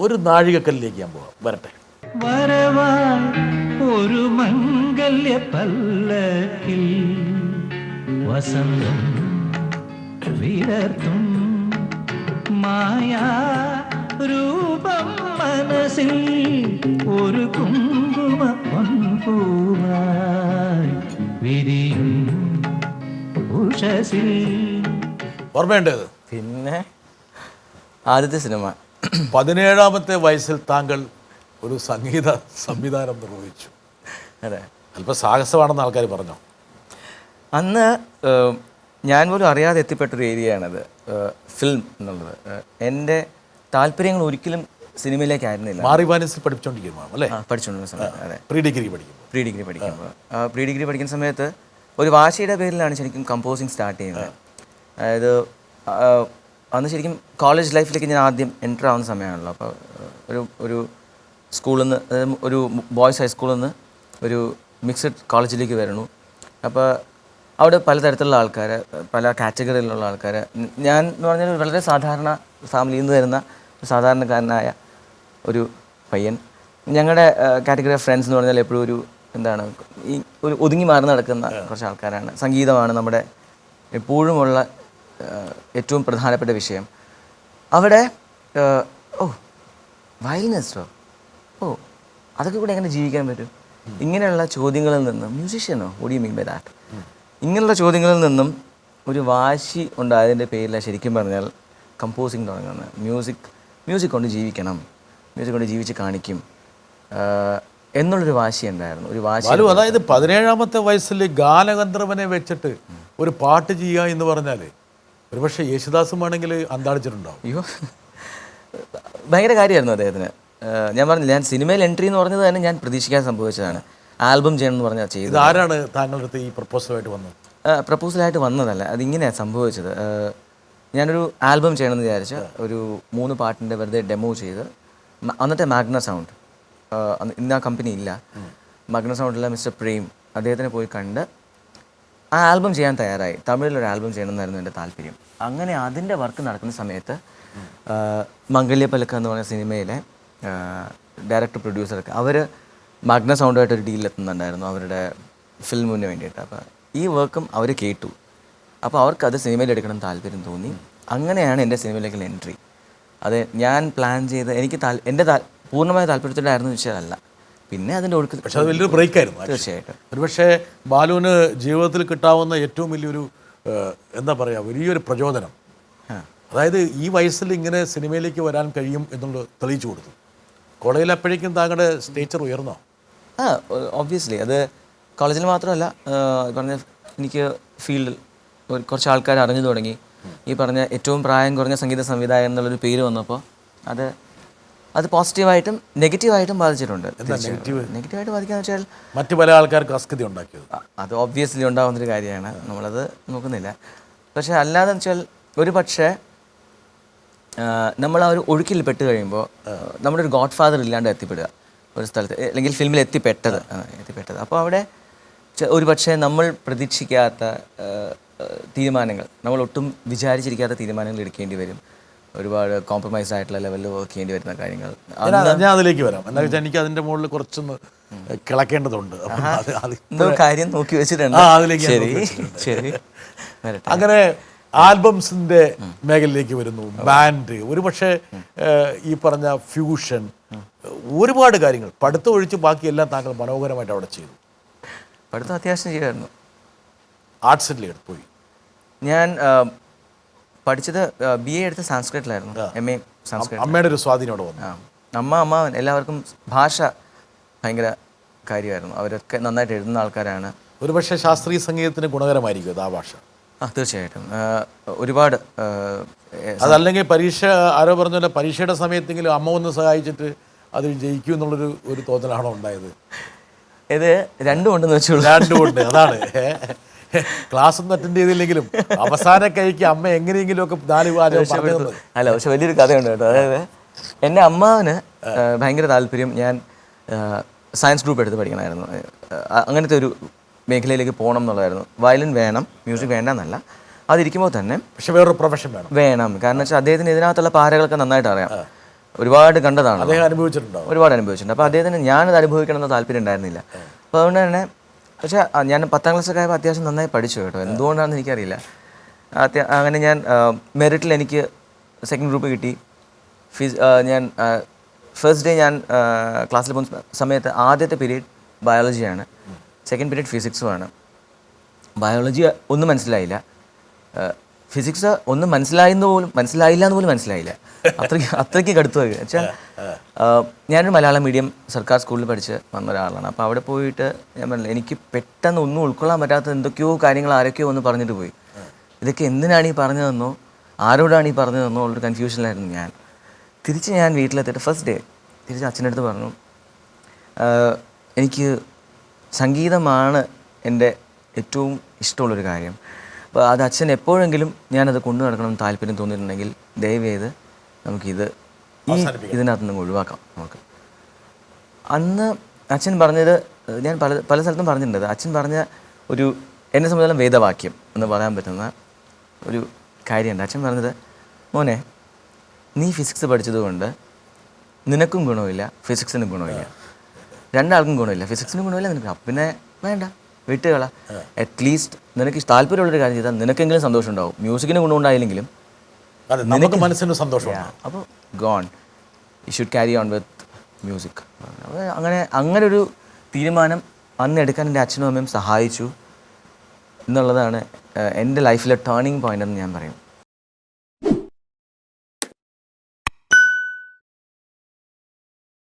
ഒരു നാഴികക്കല്ലിലേക്ക് ഞാൻ പോവാം. വരട്ടെ. ഒരു മംഗല്യ പല്ലക്കിൽ വസന്തം വിടർത്തും മായാ രൂപം മനസ്സിൽ ഒരു കുങ്കുമ പൊൻപൂവായി വിരിയും ഉഷസിൽ ഓർമ്മയുണ്ടത്? പിന്നെ ആദ്യത്തെ സിനിമ. പതിനേഴാമത്തെ വയസ്സിൽ താങ്കൾ ഒരു സംഗീത സംവിധാനം നിർവഹിച്ചു. അതെ. അല്പം സാഹസമാണെന്ന് ആൾക്കാർ പറഞ്ഞു? അന്ന് ഞാൻ പോലും അറിയാതെ എത്തിപ്പെട്ടൊരു ഏരിയയാണത്. ഫിലിം എന്നുള്ളത്. എന്റെ താല്പര്യങ്ങൾ ഒരിക്കലും സിനിമയിലേക്കായിരുന്നില്ല. മാറി വാനിസിൽ പഠിപ്പിച്ചുകൊണ്ടിരിക്കുന്നു അല്ലേ? പഠിച്ചുകൊണ്ടിരുന്ന സമയത്ത്. അതെ. പ്രീ ഡിഗ്രി പഠിക്കുമ്പോൾ. പ്രീ ഡിഗ്രി പഠിക്കുമ്പോൾ. പ്രീ ഡിഗ്രി പഠിക്കുന്ന സമയത്ത് ഒരു വാശിയുടെ പേരിലാണ് ശരിക്കും കമ്പോസിങ് സ്റ്റാർട്ട് ചെയ്യുന്നത്. അതായത് അന്ന് ശരിക്കും കോളേജ് ലൈഫിലേക്ക് ഞാൻ ആദ്യം എന്റർ ആവുന്ന സമയമാണല്ലോ അപ്പോൾ ഒരു ഒരു സ്കൂളിൽ നിന്ന് അതായത് ഒരു ബോയ്സ് ഹൈസ്കൂളിൽ നിന്ന് ഒരു മിക്സഡ് കോളേജിലേക്ക് വരുന്നു. അപ്പോൾ അവിടെ പലതരത്തിലുള്ള ആൾക്കാർ പല കാറ്റഗറിയിലുള്ള ആൾക്കാർ ഞാൻ എന്ന് പറഞ്ഞാൽ വളരെ സാധാരണ ഫാമിലിയിൽ നിന്ന് വരുന്ന സാധാരണക്കാരനായ ഒരു പയ്യൻ. ഞങ്ങളുടെ കാറ്റഗറി ഓഫ് ഫ്രണ്ട്സ് എന്ന് പറഞ്ഞാൽ എപ്പോഴും ഒരു എന്താണ് ഈ ഒരു ഒതുങ്ങി മാറി നടക്കുന്ന കുറച്ച് ആൾക്കാരാണ്. സംഗീതമാണ് നമ്മുടെ എപ്പോഴുമുള്ള ഏറ്റവും പ്രധാനപ്പെട്ട വിഷയം. അവിടെ ഓ വയലിനിസ്റ്റോ ഓ? അതൊക്കെ കൂടെ എങ്ങനെ ജീവിക്കാൻ പറ്റും? ഇങ്ങനെയുള്ള ചോദ്യങ്ങളിൽ നിന്നും മ്യൂസിഷ്യനോ ഒടി മീൻ ബൈ ദാറ്റ് ഇങ്ങനെയുള്ള ചോദ്യങ്ങളിൽ നിന്നും ഒരു വാശി ഉണ്ടായതിന്റെ പേരിൽ ശരിക്കും പറഞ്ഞാൽ കമ്പോസിങ് തുടങ്ങുന്നത്. മ്യൂസിക് മ്യൂസിക് കൊണ്ട് ജീവിക്കണം. മ്യൂസിക് കൊണ്ട് ജീവിച്ച് കാണിക്കും. എന്നുള്ളൊരു വാശി ഉണ്ടായിരുന്നു. ഒരു വാശി അതായത് പതിനേഴാമത്തെ വയസ്സിൽ ഗാനഗന്ധർവനെ വെച്ചിട്ട് ഒരു പാട്ട് ചെയ്യുക എന്ന് പറഞ്ഞാൽ ഒരുപക്ഷെ യേശുദാസും ആണെങ്കിൽ അന്താളിച്ചിട്ടുണ്ടാവും. അയ്യോ. ഭയങ്കര കാര്യമായിരുന്നു അദ്ദേഹത്തിന്. ഞാൻ പറഞ്ഞില്ല ഞാൻ സിനിമയിൽ എൻട്രി എന്ന് പറഞ്ഞത് തന്നെ ഞാൻ പ്രതീക്ഷിക്കാൻ സംഭവിച്ചതാണ്. ആൽബം ചെയ്യണം എന്ന് പറഞ്ഞാൽ ചെയ്തത്. ഇത് ആരാണ് താങ്കളുടെ അടുത്ത് ഈ പ്രപ്പോസലായിട്ട് വന്നത്? പ്രപ്പോസലായിട്ട് വന്നതല്ല അതിങ്ങനെയാണ് സംഭവിച്ചത്. ഞാനൊരു ആൽബം ചെയ്യണമെന്ന് വിചാരിച്ച് ഒരു മൂന്ന് പാട്ടിന്റെ വെറുതെ ഡെമോ ചെയ്ത് അന്നത്തെ മാഗ്ന സൗണ്ട്. ഇന്ന് ആ കമ്പനി ഇല്ല. മാഗ്ന സൗണ്ടിലെ മിസ്റ്റർ പ്രേം അദ്ദേഹത്തിനെ പോയി കണ്ട് ആ ആൽബം ചെയ്യാൻ തയ്യാറായി. ഒരു ആൽബം ചെയ്യണമെന്നായിരുന്നു എന്റെ താല്പര്യം. അങ്ങനെ അതിന്റെ വർക്ക് നടക്കുന്ന സമയത്ത് മംഗല്യ മംഗല്യപ്പലക്ക എന്ന് പറഞ്ഞ സിനിമയിലെ ഡയറക്ടർ പ്രൊഡ്യൂസറൊക്കെ അവർ മഗ്ന സൗണ്ടുമായിട്ട് ഒരു ഡീലെത്തുന്നുണ്ടായിരുന്നു അവരുടെ ഫിലിമിന് വേണ്ടിയിട്ട്. അപ്പോൾ ഈ വർക്കും അവർ കേട്ടു. അപ്പോൾ അവർക്ക് അത് സിനിമയിൽ എടുക്കണം താല്പര്യം തോന്നി. അങ്ങനെയാണ് എന്റെ സിനിമയിലേക്കുള്ള എൻട്രി അത് ഞാൻ പ്ലാൻ ചെയ്ത് എനിക്ക് താൽ എന്റെ താ പൂർണമായ താല്പര്യത്തിലായിരുന്നു വെച്ചാലല്ല പിന്നെ അതിന്റെ ഒഴുക്ക് പക്ഷേ അത് വലിയൊരു ബ്രേക്ക് ആയിരുന്നു actually. തീർച്ചയായിട്ടും. ഒരുപക്ഷെ ബാലുവിന് ജീവിതത്തിൽ കിട്ടാവുന്ന ഏറ്റവും വലിയൊരു എന്താ പറയുക വലിയൊരു പ്രചോദനം. അതായത് ഈ വയസ്സിൽ ഇങ്ങനെ സിനിമയിലേക്ക് വരാൻ കഴിയും എന്നുള്ളത് തെളിയിച്ചു കൊടുത്തു. കോളേജിൽ അപ്പോഴേക്കും താങ്കളുടെ സ്റ്റേച്ചർ ഉയർന്നോ? ആ ഒബ്വിയസ്ലി അത് കോളേജിൽ മാത്രമല്ല പറഞ്ഞ എനിക്ക് ഫീൽഡിൽ കുറച്ച് ആൾക്കാർ അറിഞ്ഞു തുടങ്ങി. ഈ പറഞ്ഞ ഏറ്റവും പ്രായം കുറഞ്ഞ സംഗീത സംവിധായകൻ എന്നുള്ളൊരു പേര് വന്നപ്പോൾ അത് അത് പോസിറ്റീവായിട്ടും നെഗറ്റീവായിട്ടും ബാധിച്ചിട്ടുണ്ട്. നെഗറ്റീവായിട്ട് ബാധിക്കാന്ന് വെച്ചാൽ മറ്റു പല ആൾക്കാർക്ക് അസ്കതി ഉണ്ടാക്കിയത്. അത് ഒബ്വിയസ്ലി ഉണ്ടാകുന്നൊരു കാര്യമാണ്. നമ്മളത് നോക്കുന്നില്ല. പക്ഷേ അല്ലാതെ വെച്ചാൽ ഒരു പക്ഷേ നമ്മൾ ആ ഒരു ഒഴുക്കിൽ പെട്ട് കഴിയുമ്പോൾ നമ്മുടെ ഒരു ഗോഡ് ഫാദർ ഇല്ലാണ്ട് എത്തിപ്പെടുക. ഒരു സ്ഥലത്ത് അല്ലെങ്കിൽ ഫിലിമിൽ എത്തിപ്പെട്ടത്. എത്തിപ്പെട്ടത്. അപ്പോൾ അവിടെ ഒരു പക്ഷേ നമ്മൾ പ്രതീക്ഷിക്കാത്ത തീരുമാനങ്ങൾ നമ്മൾ ഒട്ടും വിചാരിച്ചിരിക്കാത്ത തീരുമാനങ്ങൾ എടുക്കേണ്ടി വരും. ഒരുപാട് കോംപ്രമൈസ് ആയിട്ടുള്ള ലെവലിൽ വർക്ക് ചെയ്യേണ്ടി വരുന്ന കാര്യങ്ങൾ. ഞാൻ അതിലേക്ക് വരാം. എന്താ വെച്ചാൽ എനിക്ക് അതിന്റെ മുകളിൽ കുറച്ചൊന്ന് കിളക്കേണ്ടതുണ്ട്. കാര്യം നോക്കി വെച്ചിട്ടുണ്ട്. അതിലേക്ക് ശരി ശരി. അങ്ങനെ ആൽബംസിന്റെ മേഖലയിലേക്ക് വരുന്നു. ബാൻഡ് ഒരുപക്ഷെ ഈ പറഞ്ഞ ഫ്യൂഷൻ ഒരുപാട് കാര്യങ്ങൾ. പഠിത്തം ഒഴിച്ച് ബാക്കിയെല്ലാം താങ്കൾ മനോഹരമായിട്ട് അവിടെ ചെയ്തു. പഠിത്തം അത്യാവശ്യം ചെയ്യുമായിരുന്നു ആർട്സിലേക്ക് പോയി. ഞാൻ പഠിച്ചത് ബി എ എടുത്ത സംസ്കൃതത്തിലായിരുന്നു. എം എ സംസ്കൃതം അമ്മയുടെ ഒരു സ്വാധീനം അമ്മ വന്നു അമ്മ എല്ലാവർക്കും ഭാഷ ഭയങ്കര കാര്യമായിരുന്നു. അവരൊക്കെ നന്നായിട്ട് എഴുതുന്ന ആൾക്കാരാണ്. ഒരുപക്ഷെ ശാസ്ത്രീയ സംഗീതത്തിന് ഗുണകരമായിരിക്കും അത് ആ ഭാഷ. ആ തീർച്ചയായിട്ടും. ഒരുപാട് അതല്ലെങ്കിൽ പരീക്ഷ ആരോ പറഞ്ഞ പരീക്ഷയുടെ സമയത്തെങ്കിലും അമ്മ ഒന്ന് സഹായിച്ചിട്ട് അത് ജയിക്കും എന്നുള്ളൊരു ഒരു തോന്നലാണോ ഉണ്ടായത്? ഇത് രണ്ടും ഉണ്ടെന്ന് വെച്ചോളൂ. രണ്ടും ഉണ്ട് അതാണ്. ക്ലാസ് ഒന്നും അറ്റൻഡ് ചെയ്തില്ലെങ്കിലും അവസാന കഴിക്ക് അമ്മ എങ്ങനെയെങ്കിലും ഒക്കെ നാല് അല്ല പക്ഷെ വലിയൊരു കഥയുണ്ട് കേട്ടോ. അതായത് എന്റെ അമ്മാവന് ഭയങ്കര താല്പര്യം ഞാൻ സയൻസ് ഗ്രൂപ്പ് എടുത്ത് പഠിക്കണമായിരുന്നു. അങ്ങനത്തെ ഒരു മേഖലയിലേക്ക് പോകണം എന്നുള്ളതായിരുന്നു. വയലിൻ വേണം മ്യൂസിക് വേണ്ട എന്നല്ല അതിരിക്കുമ്പോൾ തന്നെ പക്ഷെ വേറൊരു പ്രൊഫഷൻ വേണം. വേണം. കാരണം വെച്ചാൽ അദ്ദേഹത്തിന് ഇതിനകത്തുള്ള പാരകളൊക്കെ നന്നായിട്ട് അറിയാം. ഒരുപാട് കണ്ടതാണ്. അദ്ദേഹം അനുഭവിച്ചിട്ടുണ്ടോ? ഒരുപാട് അനുഭവിച്ചിട്ടുണ്ട്. അപ്പോൾ അദ്ദേഹത്തിന് ഞാനത് അനുഭവിക്കണം എന്ന താല്പര്യം ഉണ്ടായിരുന്നില്ല. അപ്പോൾ അതുകൊണ്ട് തന്നെ പക്ഷേ ഞാൻ പത്താം ക്ലാസ്സൊക്കെ ആയപ്പോൾ അത്യാവശ്യം നന്നായി പഠിച്ചു കേട്ടോ. എന്തുകൊണ്ടാണെന്ന് എനിക്കറിയില്ല. അങ്ങനെ ഞാൻ മെറിറ്റിൽ എനിക്ക് സെക്കൻഡ് ഗ്രൂപ്പ് കിട്ടി. ഫിസ് ഞാൻ ഫസ്റ്റ് ഡേ ഞാൻ ക്ലാസ്സിൽ പോകുന്ന സമയത്ത് ആദ്യത്തെ പീരീഡ് ബയോളജിയാണ് സെക്കൻഡ് പീരീഡ് ഫിസിക്സുമാണ് ബയോളജി ഒന്നും മനസ്സിലായില്ല. ഫിസിക്സ് ഒന്നും മനസ്സിലായെന്ന് പോലും മനസ്സിലായില്ല എന്ന് പോലും മനസ്സിലായില്ല. അത്രയ്ക്ക് അത്രയ്ക്ക് കടുത്തു പോയി വെച്ചാൽ ഞാനൊരു മലയാളം മീഡിയം സർക്കാർ സ്കൂളിൽ പഠിച്ച് വന്ന ഒരാളാണ് അപ്പോൾ അവിടെ പോയിട്ട് ഞാൻ പറഞ്ഞില്ല എനിക്ക് പെട്ടെന്ന് ഒന്നും ഉൾക്കൊള്ളാൻ പറ്റാത്ത എന്തൊക്കെയോ കാര്യങ്ങൾ ആരൊക്കെയോ ഒന്ന് പറഞ്ഞിട്ട് പോയി. ഇതൊക്കെ എന്തിനാണ് ഈ പറഞ്ഞതെന്നോ ആരോടാണ് ഈ പറഞ്ഞതെന്നോ ഉള്ളൊരു കൺഫ്യൂഷനിലായിരുന്നു ഞാൻ. തിരിച്ച് ഞാൻ വീട്ടിലെത്തിയിട്ട് ഫസ്റ്റ് ഡേ തിരിച്ച് അച്ഛന്റെ അടുത്ത് പറഞ്ഞു എനിക്ക് സംഗീതമാണ് എന്റെ ഏറ്റവും ഇഷ്ടമുള്ളൊരു കാര്യം. അത് അച്ഛൻ എപ്പോഴെങ്കിലും ഞാനത് കൊണ്ടു നടക്കണം താല്പര്യം തോന്നിയിട്ടുണ്ടെങ്കിൽ ദയവേത് നമുക്കിത് ഈ ഇതിനകത്ത് നിന്ന് ഒഴിവാക്കാം നമുക്ക്. അന്ന് അച്ഛൻ പറഞ്ഞത് ഞാൻ പല പല സ്ഥലത്തും പറഞ്ഞിട്ടുണ്ട്. അച്ഛൻ പറഞ്ഞ ഒരു എന്നെ സംബന്ധിച്ചാലും വേദവാക്യം എന്ന് പറയാൻ പറ്റുന്ന ഒരു കാര്യമുണ്ട്. അച്ഛൻ പറഞ്ഞത് മോനെ നീ ഫിസിക്സ് പഠിച്ചതുകൊണ്ട് നിനക്കും ഗുണമില്ല ഫിസിക്സിനും ഗുണമില്ല. രണ്ടാൾക്കും ഗുണമില്ല ഫിസിക്സിനും ഗുണമില്ല നിനക്ക് പിന്നെ വേണ്ട. വിട്ടുകള. അറ്റ്ലീസ്റ്റ് നിനക്ക് താല്പര്യമുള്ളൊരു കാര്യം ചെയ്താൽ നിനക്കെങ്കിലും സന്തോഷം ഉണ്ടാവും മ്യൂസിക്കിന് ഗുണമുണ്ടായില്ലെങ്കിലും അതെ നമുക്ക് മനസ്സിന് സന്തോഷമാണ് അപ്പോൾ gone you should carry on with music അങ്ങനെ അങ്ങനെ ഒരു തീരുമാനം അന്ന് എടുക്കാൻ എന്റെ അച്ഛനും അമ്മയും സഹായിച്ചു എന്നുള്ളതാണ് എന്റെ ലൈഫിലെ ടേണിംഗ് പോയിന്റ് എന്ന് ഞാൻ പറയും.